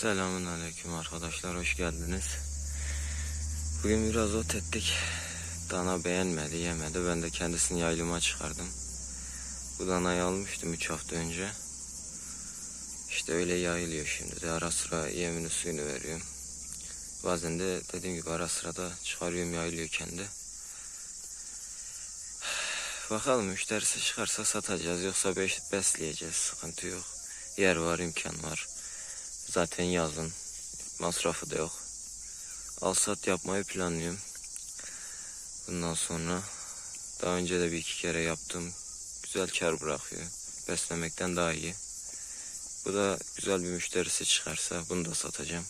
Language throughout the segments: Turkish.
Selamun aleyküm arkadaşlar hoş geldiniz. Bugün biraz ot ettik. Dana beğenmedi yemedi. Ben de kendisini yaylıma çıkardım. Bu danayı almıştım 3 hafta önce. İşte öyle yayılıyor şimdi de ara sıra yemini suyunu veriyorum. Bazen de dediğim gibi ara sıra da çıkarıyorum yayılıyor kendi. Bakalım müşterisi çıkarsa satacağız yoksa beş, besleyeceğiz sıkıntı yok. Yer var imkan var. Zaten yazın masrafı da yok. Al sat yapmayı planlıyorum. Bundan sonra daha önce de bir iki kere yaptım. Güzel kar bırakıyor. Beslemekten daha iyi. Bu da güzel bir müşterisi çıkarsa bunu da satacağım.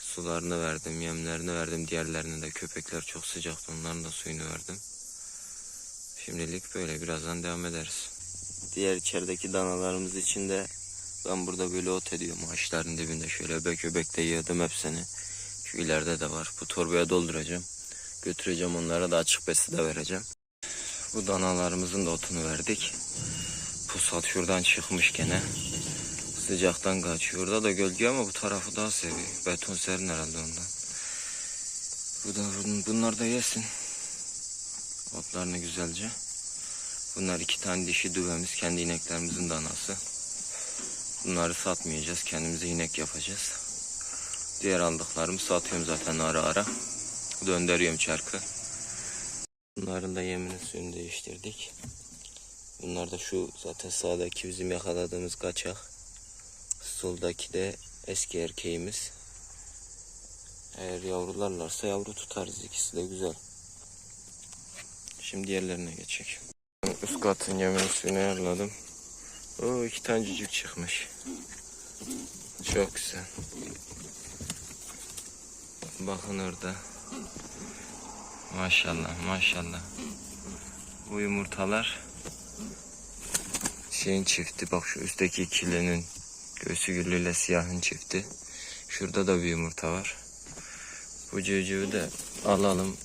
Sularını verdim, yemlerini verdim. Diğerlerine de köpekler çok sıcaktı. Onların da suyunu verdim. Şimdilik böyle. Birazdan devam ederiz. Diğer içerideki danalarımız için de ben burada böyle ot ediyorum ağaçların dibinde şöyle öbek de yığdım hepsini. Şu ileride de var. Bu torbaya dolduracağım. Götüreceğim onlara da açık besi de vereceğim. Bu danalarımızın da otunu verdik. Pusat şuradan çıkmış gene. Sıcaktan kaçıyor. Orada da gölge ama bu tarafı daha seviyor. Beton serin herhalde ondan. Bu da bun- bunlar da yesin. Otlarını güzelce. Bunlar iki tane dişi düvemiz. Kendi ineklerimizin danası. Bunları satmayacağız. Kendimize inek yapacağız. Diğer aldıklarımı satıyorum zaten ara ara. Döndürüyorum çarkı. Bunların da yemini suyunu değiştirdik. Bunlar da şu zaten sağdaki bizim yakaladığımız kaçak. Soldaki de eski erkeğimiz. Eğer yavrularlarsa yavru tutarız. ikisi de güzel. Şimdi yerlerine geçecek. Üst katın yemini suyunu ayarladım. Oo iki tane çıkmış. Çok güzel. Bakın orada. Maşallah maşallah. Bu yumurtalar şeyin çifti. Bak şu üstteki ikilinin göğsü güllüyle siyahın çifti. Şurada da bir yumurta var. Bu cücüğü de alalım.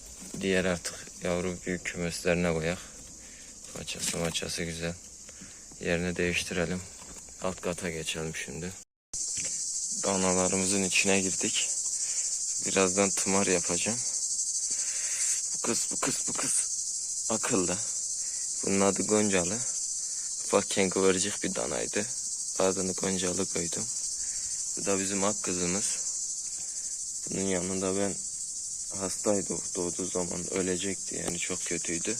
Diğer artık yavru büyük kümeslerine koyak. Paçası maçası güzel. Yerini değiştirelim. Alt kata geçelim şimdi. Danalarımızın içine girdik. Birazdan tımar yapacağım. Bu kız, bu kız, bu kız. Akıllı. Bunun adı Goncalı. Ufakken kıvırcık bir danaydı. Adını Goncalı koydum. Bu da bizim ak kızımız. Bunun yanında ben hastaydı doğduğu zaman ölecekti yani çok kötüydü.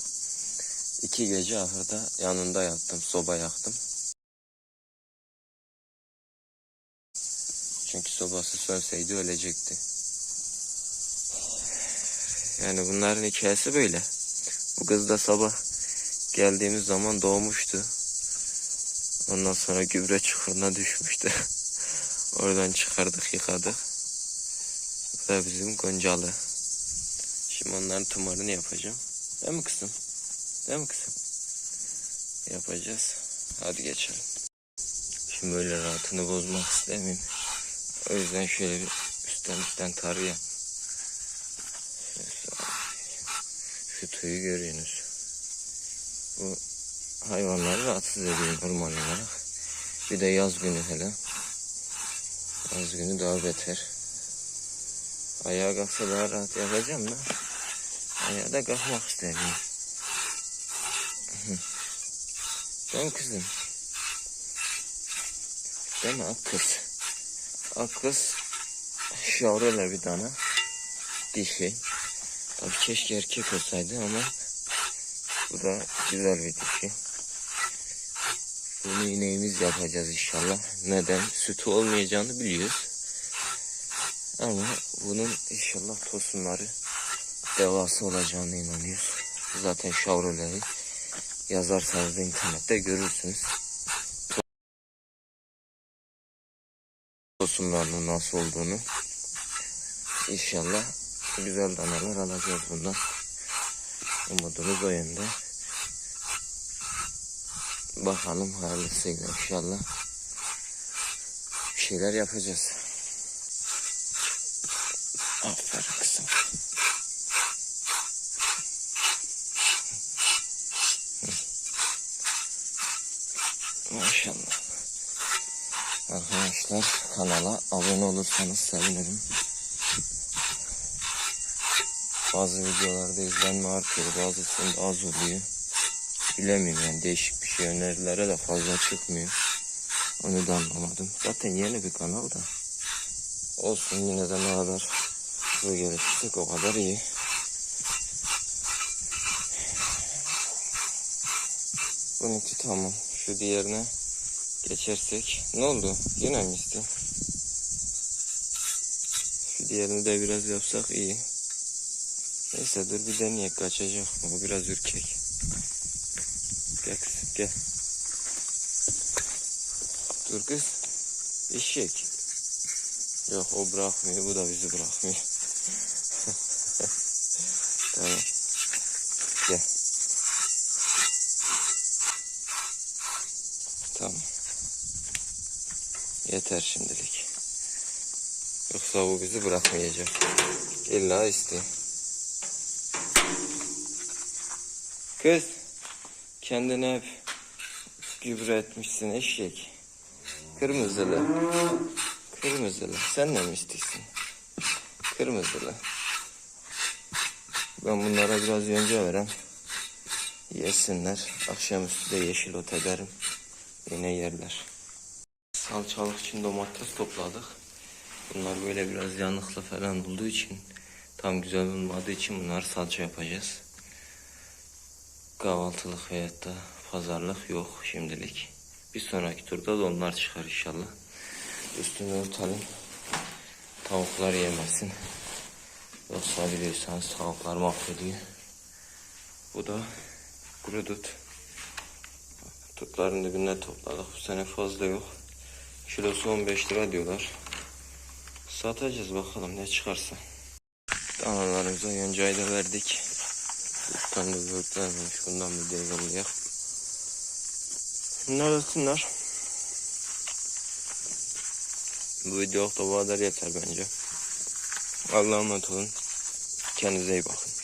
İki gece ahırda yanında yattım, soba yaktım. Çünkü sobası sönseydi ölecekti. Yani bunların hikayesi böyle. Bu kız da sabah geldiğimiz zaman doğmuştu. Ondan sonra gübre çukuruna düşmüştü. Oradan çıkardık, yıkadık. Bu da bizim Goncalı. Şimdi onların tımarını yapacağım. Değil mi kızım? Değil mi kızım? Yapacağız. Hadi geçelim. Şimdi böyle rahatını bozmak istemiyorum. O yüzden şöyle bir üstten üstten tarayayım. Şu tüyü görüyorsunuz. Bu hayvanları rahatsız ediyor normal olarak. Bir de yaz günü hele. Yaz günü daha beter. Ayağa kalksa daha rahat yapacağım da. Ayağa da kalkmak istemiyorum. Mi kızım? Değil mi ak kız? Ak kız şavrela bir tane. Dişi. Tabii keşke erkek olsaydı ama bu da güzel bir dişi. Bunu ineğimiz yapacağız inşallah. Neden? Sütü olmayacağını biliyoruz. Ama bunun inşallah tosunları devası olacağına inanıyoruz. Zaten şavroleri yazarsanız da internette görürsünüz. Tosunlarının nasıl olduğunu. İnşallah güzel danalar alacağız bundan. Umudumuz o yönde. Bakalım hayırlısıyla inşallah. Bir şeyler yapacağız. Aferin kızım. Maşallah. Arkadaşlar kanala abone olursanız sevinirim. Bazı videolarda izlenme artıyor, bazısında az oluyor. Bilemiyorum yani değişik bir şey önerilere de fazla çıkmıyor. Onu da anlamadım. Zaten yeni bir kanal da. Olsun yine de ne kadar hızlı geliştirsek o kadar iyi. Bununki tamam. Şu diğerine geçersek. Ne oldu? Yine mi isti? Şu diğerini de biraz yapsak iyi. Neyse dur bir deneyek kaçacak? O biraz ürkek. Gel kızım gel. Dur kız. Eşek. Yok o bırakmıyor. Bu da bizi bırakmıyor. Yeter şimdilik. Yoksa bu bizi bırakmayacak. İlla istiyor. Kız. Kendine hep gübre etmişsin eşek. Kırmızılı. Kırmızılı. Sen de mi istiyorsun? Kırmızılı. Ben bunlara biraz yonca verem. Yesinler. Akşamüstü de yeşil ot ederim. Yine yerler. Salçalık için domates topladık. Bunlar böyle biraz yanıklı falan olduğu için tam güzel olmadığı için bunlar salça yapacağız. Kahvaltılık veyahut da pazarlık yok şimdilik. Bir sonraki turda da onlar çıkar inşallah. Üstünü örtelim. Tavuklar yemesin. Yoksa biliyorsanız tavuklar mahvediyor. Bu da kuru dut. Tutların dibine topladık. Bu sene fazla yok. Kilosu 15 lira diyorlar. Satacağız bakalım ne çıkarsa. Danalarımıza yoncayı da verdik. Tane de böğürtlen varmış. Bundan bir devralayalım. Bunlar ötsünler. Bu video da bu kadar yeter bence. Allah'a emanet olun. Kendinize iyi bakın.